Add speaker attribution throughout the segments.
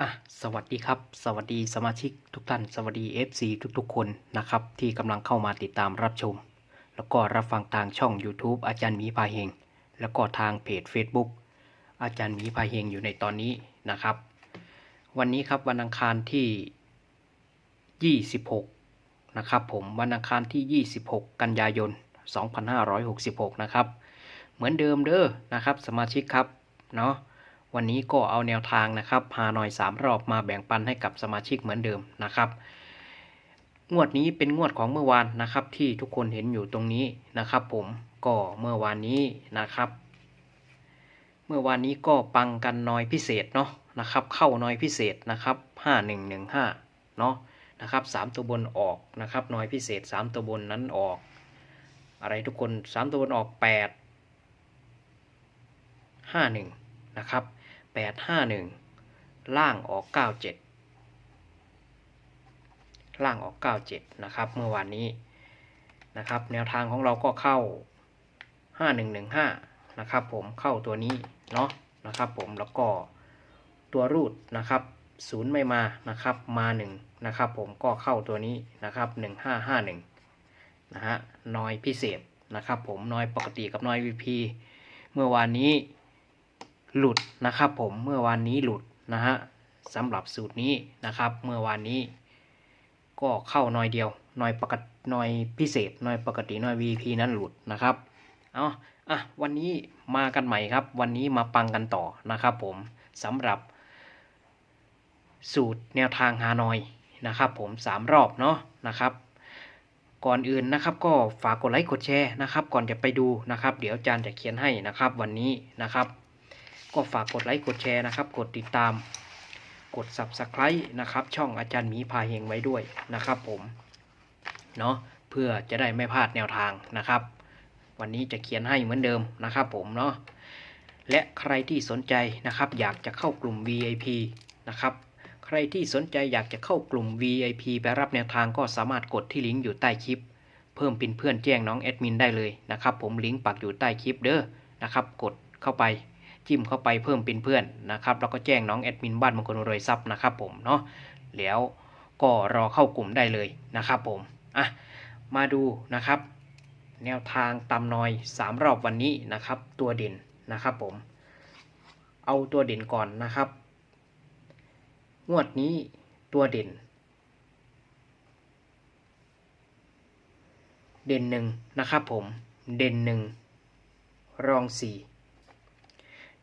Speaker 1: อะสวัสดีครับ สวัสดีสมาชิกทุกท่าน สวัสดี FC ทุกๆ คนนะครับ ที่กำลังเข้ามาติดตามรับชม แล้วก็รับฟังทางช่อง YouTube อาจารย์หมีพาเฮง แล้วก็ทางเพจ Facebook อาจารย์หมีพาเฮงอยู่ในตอนนี้นะครับ วันนี้ครับวันอังคารที่ 26 นะครับผมวันอังคารที่ 26 กันยายน 2566 นะครับ เหมือนเดิมเด้อนะครับ สมาชิกครับเนาะ วันนี้ก็เอาแนวทางนะครับพาหน่อย 3 รอบมาแบ่งปันให้กับสมาชิกเหมือนเดิมนะครับ งวดนี้เป็นงวดของเมื่อวานนะครับที่ทุกคนเห็นอยู่ตรงนี้นะครับ ผมก็เมื่อวานนี้นะครับ เมื่อวานนี้ก็ปังกันน้อยพิเศษเนาะนะครับ เข้าน้อยพิเศษนะครับ5115เนาะนะครับ3ตัวบนออกนะครับน้อยพิเศษ 3 ตัวบนนั้นออก อะไรทุกคน 3 ตัวบนออก 8 51นะครับ แปดห้าหนึ่งล่างออกเก้าเจ็ดล่างออกเก้าเจ็ดนะครับ เมื่อวานนี้นะครับ แนวทางของเราก็เข้าห้าหนึ่งหนึ่งห้านะครับผมเข้าตัวนี้เนาะนะครับผมแล้วก็ตัวรูดนะครับศูนย์ไม่มานะครับมาหนึ่งนะครับผมก็เข้าตัวนี้นะครับหนึ่งห้าห้าหนึ่งนะฮะน้อยพิเศษนะครับผมน้อยปกติกับน้อย VP เมื่อวานนี้ หลุดนะครับผมเมื่อวานนี้หลุดนะฮะสำหรับสูตรนี้นะครับ เมื่อวานนี้ ก็เข้าน้อยเดียวน้อยปกติน้อยพิเศษน้อยปกติน้อย VP นั้นหลุดนะครับเอาอะวันนี้มากันใหม่ครับ วันนี้มาปังกันต่อนะครับผมสำหรับ สูตรแนวทางฮานอยนะครับ ผมสามรอบเนาะนะครับ ก่อนอื่นนะครับก็ฝากกดไลค์กดแชร์นะครับ ก่อนจะไปดูนะครับ เดี๋ยวอาจารย์จะเขียนให้นะครับ วันนี้นะครับ ก็ฝากกดไลค์กดแชร์นะครับ กดติดตาม กด Subscribe นะครับ ช่องอาจารย์หมีพาเฮงไว้ด้วยนะครับผม เนาะเพื่อจะได้ไม่พลาดแนวทางนะครับ วันนี้จะเขียนให้เหมือนเดิมนะครับผมเนาะและใครที่สนใจนะครับ อยากจะเข้ากลุ่ม VIP นะครับใครที่สนใจอยากจะเข้ากลุ่ม VIP ไปรับแนวทางก็สามารถกดที่ลิงก์อยู่ใต้คลิป เพิ่มเป็นเพื่อนแจ้งน้องแอดมินได้เลยนะครับ ผมลิงก์ปักอยู่ใต้คลิปเด้อนะครับ กดเข้าไป จิ้มเข้าไปเพิ่มเป็นเพื่อนนะครับแล้วก็แจ้งน้องแอดมินบ้านมงคลรวยทรัพย์นะครับผมเนาะแล้วก็รอเข้ากลุ่มได้เลยนะครับผมอะมาดูนะครับ แนวทางตำนอย 3 รอบวันนี้นะครับ ตัวเด่นนะครับผม เอาตัวเด่นก่อนนะครับ งวดนี้ตัวเด่น เด่นหนึ่งนะครับผมเด่นหนึ่งรองสี่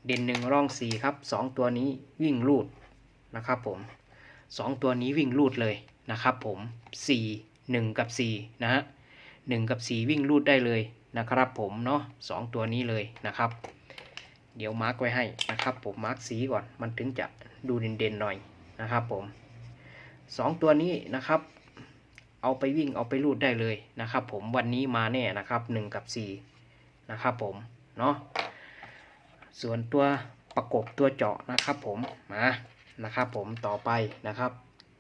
Speaker 1: เด่นหนึ่งร่องสี่ครับสองตัวนี้วิ่งลูดนะครับผมสองตัวนี้วิ่งลูดเลยนะครับผมสี่หนึ่งกับสี่นะฮะหนึ่งกับสี่วิ่งลูดได้เลยนะครับผมเนาะสองตัวนี้เลยนะครับ เดี๋ยวมาร์กไว้ให้นะครับผมมาร์กสีก่อนมันถึงจะดูเด่นๆหน่อยนะครับผมสองตัวนี้นะครับ เอาไปวิ่งเอาไปลูดได้เลยนะครับ ผมวันนี้มาแน่นะครับหนึ่งกับสี่นะครับผมเนาะ ส่วนตัวประกบตัวเจาะนะครับผมมานะครับผมต่อไปนะครับ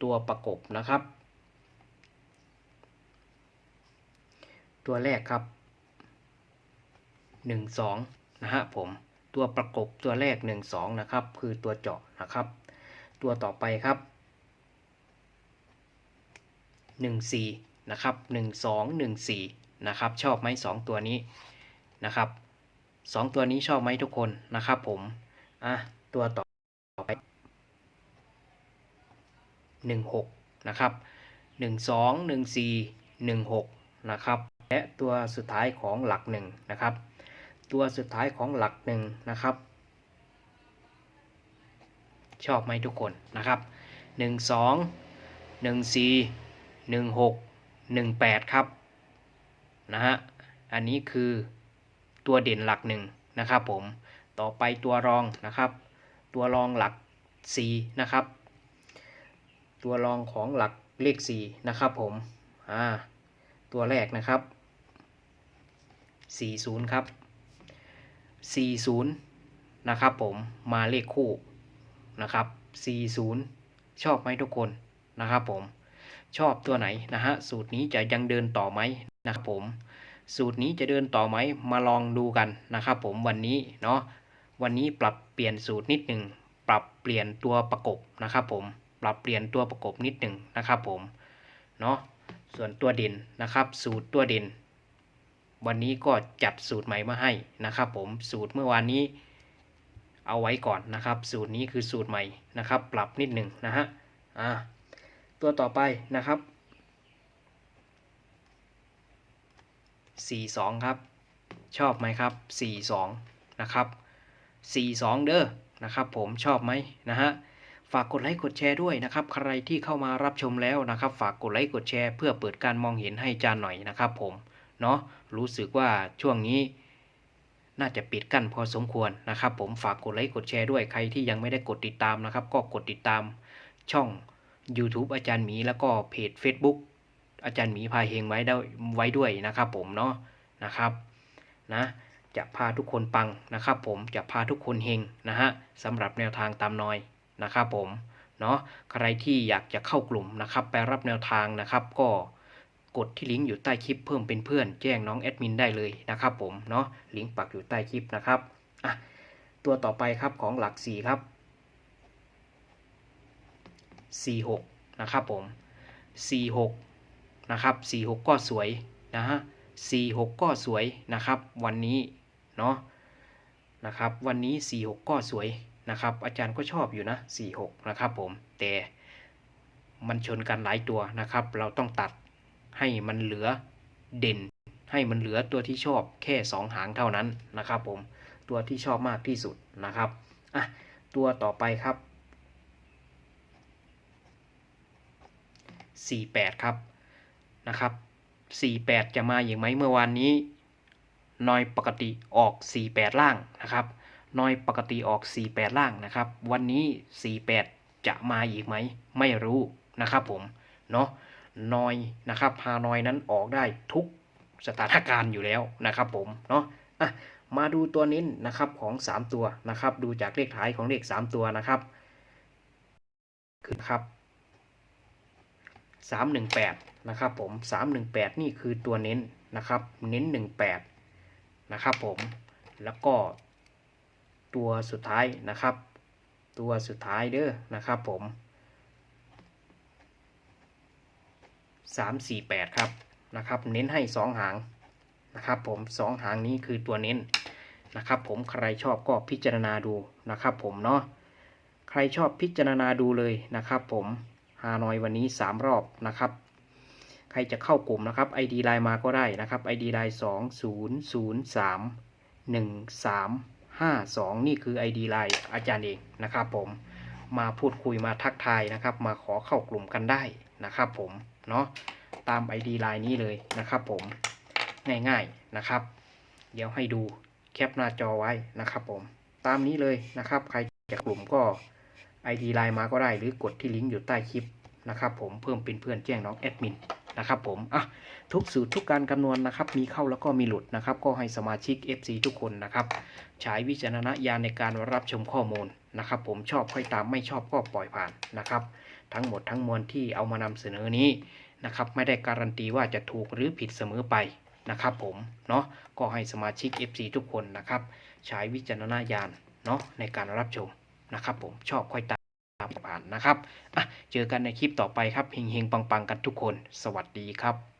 Speaker 1: ตัวประกบนะครับ ตัวแรกครับหนึ่งสองนะฮะผมตัวประกบตัวแรกหนึ่งสองนะครับคือตัวเจาะนะครับ ตัวต่อไปครับหนึ่งสี่นะครับหนึ่งสองหนึ่งสี่นะครับชอบไหมสองตัวนี้นะครับ สองตัวนี้ชอบไหมทุกคนนะครับผมอะตัวต่อไปหนึ่งหกนะครับหนึ่งสองหนึ่งสี่หนึ่งหกนะครับและตัวสุดท้ายของหลักหนึ่งนะครับตัวสุดท้ายของหลักหนึ่งนะครับ ชอบไหมทุกคนนะครับหนึ่งสองหนึ่งสี่หนึ่งหกหนึ่งแปดครับนะฮะอันนี้คือ ตัวเด่นหลักหนึ่งนะครับผมต่อไปตัวรองนะครับ ตัวรองหลัก4นะครับ ตัวรองของหลักเลข 4 นะครับผมอ่าตัวแรกนะครับ 40 ครับ 40 นะครับผมมาเลขคู่นะครับ 40 ชอบไหมทุกคนนะครับผมชอบตัวไหนนะฮะสูตรนี้จะยังเดินต่อไหมนะครับผม สูตรนี้จะเดินต่อไหมมาลองดูกันนะครับผมวันนี้เนาะวันนี้ปรับเปลี่ยนสูตรนิดหนึ่งปรับเปลี่ยนตัวประกบนะครับผมปรับเปลี่ยนตัวประกบนิดหนึ่งนะครับผมเนาะส่วนตัวเด่นนะครับ สูตรตัวเด่น วันนี้ก็จัดสูตรใหม่มาให้นะครับ ผมสูตรเมื่อวานนี้เอาไว้ก่อนนะครับ สูตรนี้คือสูตรใหม่นะครับ ปรับนิดหนึ่งนะฮะอ่าตัวต่อไปนะครับ 42 ครับ ชอบไหมครับ 42 นะครับ 42 เด้อนะครับ ผมชอบไหมนะฮะฝากกดไลค์กดแชร์ด้วยนะครับ ใครที่เข้ามารับชมแล้วนะครับ ฝากกดไลค์กดแชร์เพื่อเปิดการมองเห็นให้จานหน่อยนะครับผมเนาะรู้สึกว่าช่วงนี้ น่าจะปิดกั้นพอสมควรนะครับ ผมฝากกดไลค์กดแชร์ด้วยใครที่ยังไม่ได้กดติดตามนะครับ ก็กดติดตามช่อง YouTube อาจารย์หมีแล้วก็เพจ Facebook อาจารย์หมีพาเฮงไว้ได้ไว้ด้วยนะครับ ผมเนาะนะครับนะจะพาทุกคนปังนะครับ ผมจะพาทุกคนเฮงนะฮะสำหรับแนวทางตามนอยนะครับ ผมเนาะใครที่อยากจะเข้ากลุ่มนะครับ ไปรับแนวทางนะครับ ก็กดที่ลิงก์อยู่ใต้คลิปเพิ่มเป็นเพื่อนแจ้งน้องแอดมินได้เลยนะครับ ผมเนาะลิงก์ปักอยู่ใต้คลิปนะครับอะตัวต่อไปครับของหลักสี่ครับ46นะครับผม46 นะครับ46ก็สวยนะฮะ46ก็สวยนะครับ วันนี้เนาะนะครับวันนี้46ก็สวยนะครับ อาจารย์ก็ชอบอยู่นะ46นะครับผมแต่มันชนกันหลายตัวนะครับ เราต้องตัดให้มันเหลือเด่น ให้มันเหลือตัวที่ชอบแค่ 2 หางเท่านั้นนะครับผมตัวที่ชอบมากที่สุดนะครับอะตัวต่อไปครับ 48 ครับ นะครับ 48 จะมาอย่างไหมเมื่อวานนี้นอยปกติออก 48 ล่างนะครับนอยปกติออก 48 ล่างนะครับ วันนี้ 48 จะมาอีกไหม ไม่รู้นะครับผม เนาะนอยนะครับฮานอยนั้นออกได้ทุกสถานการณ์อยู่แล้วนะครับผม เนาะอะมาดูตัวเน้นนะครับของ 3 ตัวนะครับ ดูจากเลขท้ายของเลข 3 ตัวนะครับคือครับ 318 นะครับผม 318 นี่คือตัวเน้นนะครับ เน้น 18 นะครับผม แล้วก็ตัวสุดท้ายนะครับ ตัวสุดท้ายเด้อนะครับผม 348 ครับนะครับ เน้นให้ 2 หางนะครับผม 2 หางนี้คือตัวเน้นนะครับผมใครชอบก็พิจารณาดูนะครับผมเนาะใครชอบพิจารณาดูเลยนะครับผม ฮานอยวันนี้ 3 รอบนะครับ ใครจะเข้ากลุ่มนะครับ ID ไลน์มาก็ได้นะครับ ID ไลน์2 0 0 3 1 3 5 2 นี่คือ ID ไลน์อาจารย์เองนะครับผมมาพูดคุยมาทักทายนะครับ มาขอเข้ากลุ่มกันได้นะครับผมเนาะตาม ID ไลน์นี้เลยนะครับผมง่ายๆนะครับ เดี๋ยวให้ดูแคปหน้าจอไว้นะครับผมตามนี้เลยนะครับ ใครจะกลุ่มก็ ID ไลน์มาก็ได้หรือกดที่ลิงก์อยู่ใต้คลิปนะครับผมเพิ่มเป็นเพื่อนแจ้งน้องแอดมินนะครับผมอะทุกสูตรทุกการคำนวณนะครับ มีเข้าแล้วก็มีหลุดนะครับ ก็ให้สมาชิก FC ทุกคนนะครับ ใช้วิจารณญาณในการรับชมข้อมูลนะครับ ผมชอบค่อยตามไม่ชอบก็ปล่อยผ่านนะครับ ทั้งหมดทั้งมวลที่เอามานำเสนอนี้นะครับ ไม่ได้การันตีว่าจะถูกหรือผิดเสมอไปนะครับผมเนาะก็ให้สมาชิก FC ทุกคนนะครับ ใช้วิจารณญาณเนาะในการรับชม นะครับผมชอบค่อยตามผ่านนะครับอะเจอกันในคลิปต่อไปครับเฮงๆปังๆกันทุกคน สวัสดีครับ